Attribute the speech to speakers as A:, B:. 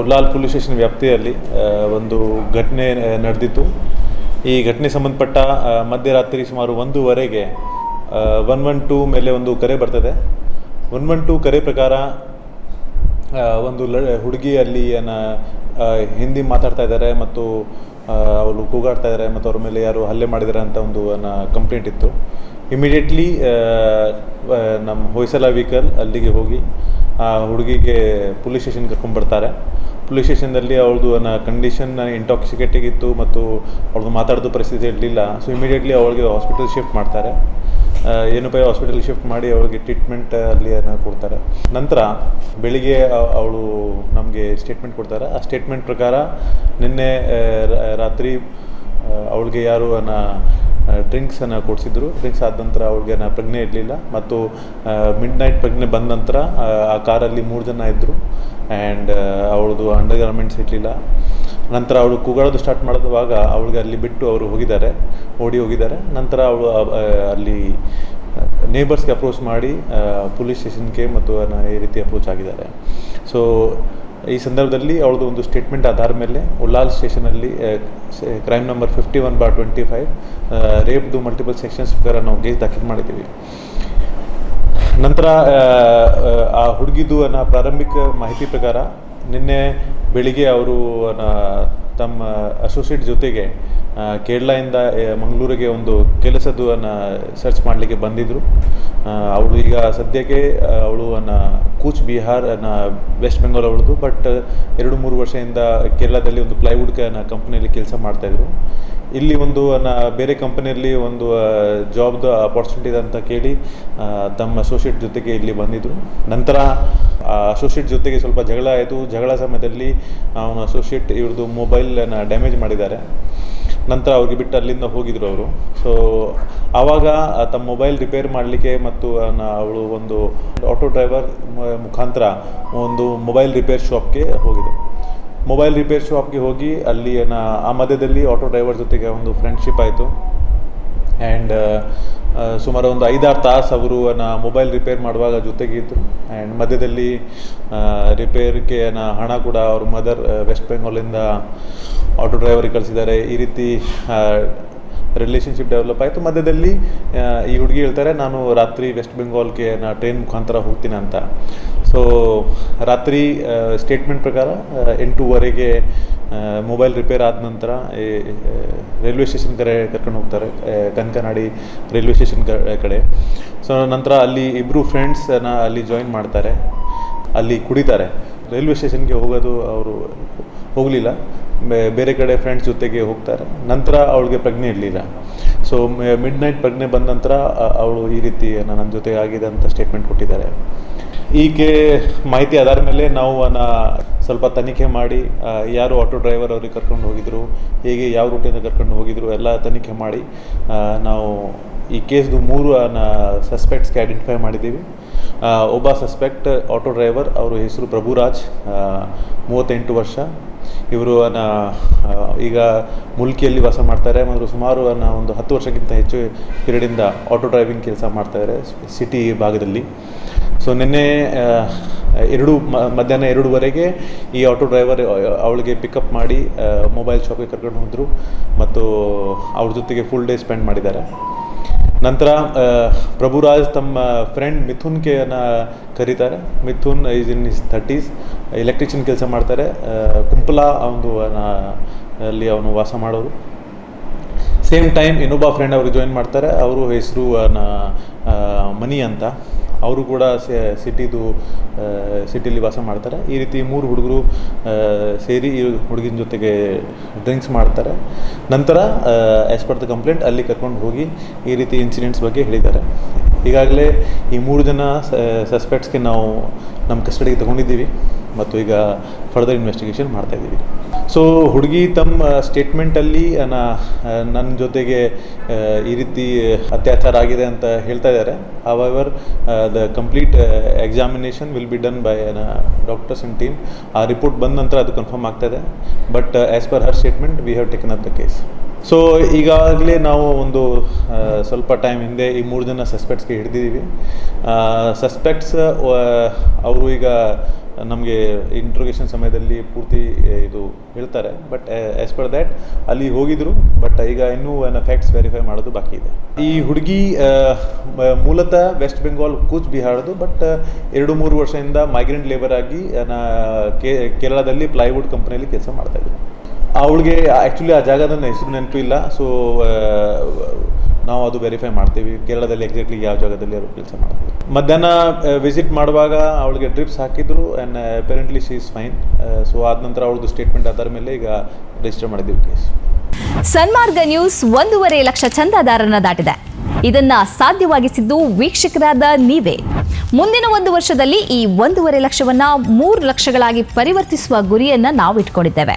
A: Ullal police station ವ್ಯಾಪ್ತಿಯಲ್ಲಿ ಒಂದು ಘಟನೆ ನಡೆದಿತ್ತು. ಈ ಘಟನೆ ಸಂಬಂಧಪಟ್ಟ ಮಧ್ಯರಾತ್ರಿ ಸುಮಾರು ಒಂದೂವರೆಗೆ ಒನ್ ಒನ್ ಟೂ ಮೇಲೆ ಒಂದು ಕರೆ ಬರ್ತದೆ. ಒನ್ ಒನ್ ಟೂ ಕರೆ ಪ್ರಕಾರ ಒಂದು ಲ ಹುಡುಗಿ ಅಲ್ಲಿ ಏನ ಹಿಂದಿ ಮಾತಾಡ್ತಾ ಇದ್ದಾರೆ ಮತ್ತು ಅವರು ಕೂಗಾಡ್ತಾ ಇದ್ದಾರೆ ಮತ್ತು ಅವ್ರ ಮೇಲೆ ಯಾರು ಹಲ್ಲೆ ಮಾಡಿದ್ದಾರೆ ಅಂತ ಒಂದು ಕಂಪ್ಲೇಂಟ್ ಇತ್ತು. ಇಮಿಡಿಯೇಟ್ಲಿ ನಮ್ಮ ಹೊಯ್ಸಲ ವೆಹಿಕಲ್ ಅಲ್ಲಿಗೆ ಹೋಗಿ ಆ ಹುಡುಗಿಗೆ ಪೊಲೀಸ್ ಸ್ಟೇಷನ್ ಕರ್ಕೊಂಡ್ಬರ್ತಾರೆ ಪೊಲೀಸ್ ಸ್ಟೇಷನ್ದಲ್ಲಿ ಅವ್ರದ್ದು ಅನ್ನ ಕಂಡೀಷನ್ ಇಂಟಾಕ್ಸಿಕೇಟಿಂಗ್ ಇತ್ತು ಮತ್ತು ಅವ್ರದ್ದು ಮಾತಾಡೋದು ಪರಿಸ್ಥಿತಿ ಇರಲಿಲ್ಲ. ಸೊ ಇಮಿಡಿಯೇಟ್ಲಿ ಅವಳಿಗೆ ಹಾಸ್ಪಿಟಲ್ ಶಿಫ್ಟ್ ಮಾಡ್ತಾರೆ. ಏನು ಪೈ ಹಾಸ್ಪಿಟಲ್ ಶಿಫ್ಟ್ ಮಾಡಿ ಅವಳಿಗೆ ಟ್ರೀಟ್ಮೆಂಟ್ ಅಲ್ಲಿ ಕೊಡ್ತಾರೆ. ನಂತರ ಬೆಳಿಗ್ಗೆ ಅವಳು ನಮಗೆ ಸ್ಟೇಟ್ಮೆಂಟ್ ಕೊಡ್ತಾರೆ. ಆ ಸ್ಟೇಟ್ಮೆಂಟ್ ಪ್ರಕಾರ ನಿನ್ನೆ ರಾತ್ರಿ ಅವಳಿಗೆ ಯಾರು ಡ್ರಿಂಕ್ಸನ್ನು ಕೊಡಿಸಿದ್ರು. ಡ್ರಿಂಕ್ಸ್ ಆದ ನಂತರ ಅವ್ಳಿಗೆ ನಾ ಪ್ರಜ್ಞೆ ಇರಲಿಲ್ಲ. ಮತ್ತು ಮಿಡ್ ನೈಟ್ ಪ್ರಜ್ಞೆ ಬಂದ ನಂತರ ಆ, ಕಾರಲ್ಲಿ ಮೂರು ಜನ ಇದ್ದರು ಆ್ಯಂಡ್ ಅವಳದು ಅಂಡರ್ ಗಾರ್ಮೆಂಟ್ಸ್ ಇರಲಿಲ್ಲ. ನಂತರ ಅವಳು ಕೂಗಾಡೋದು ಸ್ಟಾರ್ಟ್ ಮಾಡಿದವಾಗ ಅವಳಿಗೆ ಅಲ್ಲಿ ಬಿಟ್ಟು ಅವರು ಹೋಗಿದ್ದಾರೆ. ಓಡಿ ಹೋಗಿದ್ದಾರೆ. ನಂತರ ಅವಳು ಅಲ್ಲಿ ನೇಬರ್ಸ್ಗೆ ಅಪ್ರೋಚ್ ಮಾಡಿ ಪೊಲೀಸ್ ಸ್ಟೇಷನ್ಗೆ ಮತ್ತು ಈ ರೀತಿ ಅಪ್ರೋಚ್ ಆಗಿದ್ದಾರೆ. ಸೊ ಈ ಸಂದರ್ಭದಲ್ಲಿ ಅವಳದು ಒಂದು ಸ್ಟೇಟ್ಮೆಂಟ್ ಆಧಾರ ಮೇಲೆ Ullal ಸ್ಟೇಷನಲ್ಲಿ crime number fifty one bar twenty five ರೇಪ್ದು multiple sections ಪ್ರಕಾರ ನಾವು ಕೇಸ್ ದಾಖಲು ಮಾಡಿದ್ದೀವಿ. ನಂತರ ಆ, ಹುಡುಗಿದು ಅನ್ನೋ ಪ್ರಾರಂಭಿಕ ಮಾಹಿತಿ ಪ್ರಕಾರ ನಿನ್ನೆ ಬೆಳಿಗ್ಗೆ ಅವರು ತಮ್ಮ ಅಸೋಸಿಯೇಟ್ ಜೊತೆಗೆ ಕೇರಳದಿಂದ ಮಂಗಳೂರಿಗೆ ಒಂದು ಕೆಲಸದ್ದು ಅನ್ನ ಸರ್ಚ್ ಮಾಡಲಿಕ್ಕೆ ಬಂದಿದ್ದರು ಅವಳು ಈಗ ಸದ್ಯಕ್ಕೆ ಅವಳು ಅನ್ನ ಕೂಚ್ ಬಿಹಾರ್ ವೆಸ್ಟ್ ಬೆಂಗಾಲ್ ಅವಳದು ಬಟ್ ಎರಡು ಮೂರು ವರ್ಷದಿಂದ ಕೇರಳದಲ್ಲಿ ಒಂದು ಪ್ಲೈವುಡ್ ಕಂಪ್ನಿಯಲ್ಲಿ ಕೆಲಸ ಮಾಡ್ತಾಯಿದ್ರು ಇಲ್ಲಿ ಒಂದು ಅನ್ನ ಬೇರೆ ಕಂಪನಿಯಲ್ಲಿ ಒಂದು ಜಾಬ್ದು ಅಪಾರ್ಚುನಿಟಿ ಇದೆ ಅಂತ ಕೇಳಿ ತಮ್ಮ ಅಸೋಸಿಯೇಟ್ ಜೊತೆಗೆ ಇಲ್ಲಿ ಬಂದಿದ್ದರು ನಂತರ ಅಸೋಸಿಯೇಟ್ ಜೊತೆಗೆ ಸ್ವಲ್ಪ ಜಗಳ ಆಯಿತು. ಜಗಳ ಸಮಯದಲ್ಲಿ ಅವನು ಅಸೋಸಿಯೇಟ್ ಇವ್ರದ್ದು ಮೊಬೈಲನ್ನು ಡ್ಯಾಮೇಜ್ ಮಾಡಿದ್ದಾರೆ. ನಂತರ ಅವ್ರಿಗೆ ಬಿಟ್ಟು ಅಲ್ಲಿಂದ ಹೋಗಿದ್ರು ಅವರು. ಸೊ ಆವಾಗ ತಮ್ಮ ಮೊಬೈಲ್ ರಿಪೇರ್ ಮಾಡಲಿಕ್ಕೆ ಮತ್ತು ಅವಳು ಒಂದು ಆಟೋ ಡ್ರೈವರ್ ಮುಖಾಂತರ ಒಂದು ಮೊಬೈಲ್ ರಿಪೇರ್ ಶಾಪ್ಗೆ ಹೋಗಿದ್ದರು ಮೊಬೈಲ್ ರಿಪೇರ್ ಶಾಪ್ಗೆ ಹೋಗಿ ಅಲ್ಲಿ, ಆ ಮಧ್ಯದಲ್ಲಿ ಆಟೋ ಡ್ರೈವರ್ ಜೊತೆಗೆ ಒಂದು ಫ್ರೆಂಡ್ಶಿಪ್ ಆಯಿತು. ಆ್ಯಂಡ್ ಸುಮಾರು ಒಂದು ಐದಾರು ತಾಸು ಅವರು ನಾ ಮೊಬೈಲ್ ರಿಪೇರ್ ಮಾಡುವಾಗ ಜೊತೆಗೆ ಇದ್ದರು ಆ್ಯಂಡ್ ಮಧ್ಯದಲ್ಲಿ ರಿಪೇರ್ಗೆ ನಾ ಹಣ ಕೂಡ ಅವ್ರ ಮದರ್ ವೆಸ್ಟ್ ಬೆಂಗಾಲಿಂದ ಆಟೋ ಡ್ರೈವರಿಗೆ ಕಳಿಸಿದ್ದಾರೆ. ಈ ರೀತಿ ರಿಲೇಷನ್ಶಿಪ್ ಡೆವಲಪ್ ಆಯಿತು. ಮಧ್ಯದಲ್ಲಿ ಈ ಹುಡುಗಿ ಹೇಳ್ತಾರೆ, ನಾನು ರಾತ್ರಿ ವೆಸ್ಟ್ ಬೆಂಗಾಲ್ಗೆ ನಾ ಟ್ರೈನ್ ಮುಖಾಂತರ ಹೋಗ್ತೀನಿ ಅಂತ. ಸೊ ರಾತ್ರಿ ಸ್ಟೇಟ್ಮೆಂಟ್ ಪ್ರಕಾರ ಎಂಟೂವರೆಗೆ ಮೊಬೈಲ್ ರಿಪೇರ್ ಆದ ನಂತರ ಈ, ರೈಲ್ವೆ ಸ್ಟೇಷನ್ ಕಡೆ ಕರ್ಕೊಂಡು ಹೋಗ್ತಾರೆ ಕನಕನಾಡಿ ರೈಲ್ವೆ ಸ್ಟೇಷನ್ ಕಡೆ. ಸೊ ನಂತರ ಅಲ್ಲಿ ಇಬ್ಬರು ಫ್ರೆಂಡ್ಸನ್ನು ಅಲ್ಲಿ ಜಾಯಿನ್ ಮಾಡ್ತಾರೆ ಅಲ್ಲಿ ಕುಡಿತಾರೆ. ರೈಲ್ವೆ ಸ್ಟೇಷನ್ಗೆ ಹೋಗೋದು ಅವರು ಹೋಗಲಿಲ್ಲ ಬೇರೆ ಕಡೆ ಫ್ರೆಂಡ್ಸ್ ಜೊತೆಗೆ ಹೋಗ್ತಾರೆ. ನಂತರ ಅವಳಿಗೆ ಪ್ರಜ್ಞೆ ಇರಲಿಲ್ಲ. ಸೊ ಮಿಡ್ ನೈಟ್ ಪ್ರಜ್ಞೆ ಬಂದ ನಂತರ ಅವಳು ಈ ರೀತಿ ನನ್ನ ಜೊತೆ ಆಗಿದೆ ಅಂತ ಸ್ಟೇಟ್ಮೆಂಟ್ ಕೊಟ್ಟಿದ್ದಾರೆ. ಈಕೆ ಮಾಹಿತಿ ಆಧಾರ ಮೇಲೆ ನಾವು ಸ್ವಲ್ಪ ತನಿಖೆ ಮಾಡಿ ಯಾರು ಆಟೋ ಡ್ರೈವರ್ ಅವ್ರಿಗೆ ಕರ್ಕೊಂಡು ಹೋಗಿದ್ರು, ಹೇಗೆ, ಯಾವ ರೂಟಿಂದ ಕರ್ಕೊಂಡು ಹೋಗಿದ್ರು, ಎಲ್ಲ ತನಿಖೆ ಮಾಡಿ ನಾವು ಈ ಕೇಸ್ದು ಮೂರು ಸಸ್ಪೆಕ್ಟ್ಸ್ಗೆ ಐಡೆಂಟಿಫೈ ಮಾಡಿದ್ದೀವಿ. ಒಬ್ಬ ಸಸ್ಪೆಕ್ಟ್ ಆಟೋ ಡ್ರೈವರ್ ಅವರ ಹೆಸರು ಪ್ರಭುರಾಜ್ ಮೂವತ್ತೆಂಟು ವರ್ಷ. ಇವರು ಈಗ ಮುಲ್ಕಿಯಲ್ಲಿ ವಾಸ ಮಾಡ್ತಾರೆ ಮತ್ತು ಸುಮಾರು ಒಂದು ಹತ್ತು ವರ್ಷಕ್ಕಿಂತ ಹೆಚ್ಚು ಪೀರಿಯಡಿಂದ ಆಟೋ ಡ್ರೈವಿಂಗ್ ಕೆಲಸ ಮಾಡ್ತಾಯಿದ್ದಾರೆ ಸಿಟಿ ಭಾಗದಲ್ಲಿ. ಸೊ ನಿನ್ನೆ ಎರಡು ಮಧ್ಯಾಹ್ನ ಎರಡೂವರೆಗೆ ಈ ಆಟೋ ಡ್ರೈವರ್ ಅವಳಿಗೆ ಪಿಕಪ್ ಮಾಡಿ ಮೊಬೈಲ್ ಶಾಪಿಗೆ ಕರ್ಕೊಂಡು ಹೋದರು. ಮತ್ತು ಅವ್ರ ಜೊತೆಗೆ ಫುಲ್ ಡೇ ಸ್ಪೆಂಡ್ ಮಾಡಿದ್ದಾರೆ. ನಂತರ ಪ್ರಭುರಾಜ್ ತಮ್ಮ ಫ್ರೆಂಡ್ ಮಿಥುನ್ ಕೆನ ಕರೀತಾರೆ. Mithun is in his thirties electrician ಕೆಲಸ ಮಾಡ್ತಾರೆ. ಕುಂಪಲ ಒಂದು ಅಲ್ಲಿ ಅವನು ವಾಸ ಮಾಡೋರು. ಸೇಮ್ ಟೈಮ್ ಇನ್ನೊಬ್ಬ ಫ್ರೆಂಡ್ ಅವರು ಜಾಯಿನ್ ಮಾಡ್ತಾರೆ. ಅವರು ಹೆಸರು ಮನಿ ಅಂತ. ಅವರು ಕೂಡ ಸಿಟಿದು ಸಿಟಿಲಿ ವಾಸ ಮಾಡ್ತಾರೆ. ಈ ರೀತಿ ಮೂರು ಹುಡುಗರು ಸೇರಿ ಹುಡುಗಿನ ಜೊತೆಗೆ ಡ್ರಿಂಕ್ಸ್ ಮಾಡ್ತಾರೆ. ನಂತರ ಆ್ಯಸ್ ಪರ್ ದ ಕಂಪ್ಲೇಂಟ್ ಅಲ್ಲಿ ಕರ್ಕೊಂಡು ಹೋಗಿ ಈ ರೀತಿ ಇನ್ಸಿಡೆಂಟ್ಸ್ ಬಗ್ಗೆ ಹೇಳಿದ್ದಾರೆ. ಈಗಾಗಲೇ ಈ ಮೂರು ಜನ ಸಸ್ಪೆಕ್ಟ್ಸ್ಗೆ ನಾವು ನಮ್ಮ ಕಸ್ಟಡಿಗೆ ತಗೊಂಡಿದ್ದೀವಿ. ಮತ್ತು ಈಗ ಫರ್ದರ್ ಇನ್ವೆಸ್ಟಿಗೇಷನ್ ಮಾಡ್ತಾಯಿದ್ದೀವಿ ಸೊ ಹುಡುಗಿ ತಮ್ಮ ಸ್ಟೇಟ್ಮೆಂಟಲ್ಲಿ ನನ್ನ ಜೊತೆಗೆ ಈ ರೀತಿ ಅತ್ಯಾಚಾರ ಆಗಿದೆ ಅಂತ ಹೇಳ್ತಾ ಇದ್ದಾರೆ. Hour the complete examination will be done by doctors in team ಆ ರಿಪೋರ್ಟ್ ಬಂದ ನಂತರ ಅದು ಕನ್ಫರ್ಮ್ ಆಗ್ತಾಯಿದೆ but as per her statement we have taken up the case so ಈಗಾಗಲೇ ನಾವು ಒಂದು ಸ್ವಲ್ಪ ಟೈಮ್ ಹಿಂದೆ ಈ ಮೂರು ಜನ ಸಸ್ಪೆಕ್ಟ್ಸ್ಗೆ ಹಿಡಿದಿದ್ದೀವಿ. ಸಸ್ಪೆಕ್ಟ್ಸ್ ಅವರು ಈಗ ನಮಗೆ ಇಂಟ್ರೋಗೇಷನ್ ಸಮಯದಲ್ಲಿ ಪೂರ್ತಿ ಇದು ಹೇಳ್ತಾರೆ. ಬಟ್ ಆ್ಯಸ್ ಪರ್ ದ್ಯಾಟ್ ಅಲ್ಲಿ ಹೋಗಿದ್ರು. ಬಟ್ ಈಗ ಇನ್ನೂ ಏನು ಫ್ಯಾಕ್ಟ್ಸ್ ವೆರಿಫೈ ಮಾಡೋದು ಬಾಕಿ ಇದೆ. ಈ ಹುಡುಗಿ ಮೂಲತಃ ವೆಸ್ಟ್ ಬೆಂಗಾಲ್ ಕೂಚ್ ಬಿಹಾರದು ಬಟ್ ಎರಡು ಮೂರು ವರ್ಷದಿಂದ ಮೈಗ್ರೆಂಟ್ ಲೇಬರ್ ಆಗಿ ಕೇರಳದಲ್ಲಿ ಪ್ಲೈವುಡ್ ಕಂಪ್ನಿಯಲ್ಲಿ ಕೆಲಸ ಮಾಡ್ತಾ ಇದ್ರು. ಅವಳಿಗೆ ಆ್ಯಕ್ಚುಲಿ ಆ ಜಾಗದ ಹೆಸರು ನೆನಪು ಇಲ್ಲ ಸೊ ನಾವು ಅದು ವೆರಿಫೈ ಮಾಡ್ತೀವಿ. ಕೇರಳದಲ್ಲಿ ಎಕ್ಸಾಕ್ಟ್ಲಿ ಯಾವ ಜಾಗದಲ್ಲಿ ಅವರು ಕೆಲಸ ಮಾಡ್ತೀವಿ ಮಧ್ಯಾಹ್ನ ವಿಸಿಟ್ ಮಾಡುವಾಗ ಅವಳಿಗೆ ಡ್ರಿಪ್ಸ್ ಹಾಕಿದ್ರು and apparently she is fine so ಆದ ನಂತರ ಅವಳದು ಸ್ಟೇಟ್ಮೆಂಟ್ ಅದರ ಮೇಲೆ ಈಗ ರಿಜಿಸ್ಟರ್ ಮಾಡಿದ್ದೀವಿ ಕೇಸ್
B: ಸನ್ಮಾರ್ಗ ನ್ಯೂಸ್ ಒಂದೂವರೆ ಲಕ್ಷ ಚಂದಾದಾರನ ದಾಟಿದೆ. ಇದನ್ನ ಸಾಧ್ಯವಾಗಿಸಿದ್ದು ವೀಕ್ಷಕರಾದ ನೀವೇ. ಮುಂದಿನ ಒಂದು ವರ್ಷದಲ್ಲಿ ಈ ಒಂದೂವರೆ ಲಕ್ಷವನ್ನ ಮೂರು ಲಕ್ಷಗಳಾಗಿ ಪರಿವರ್ತಿಸುವ ಗುರಿಯನ್ನ ನಾವು ಇಟ್ಕೊಂಡಿದ್ದೇವೆ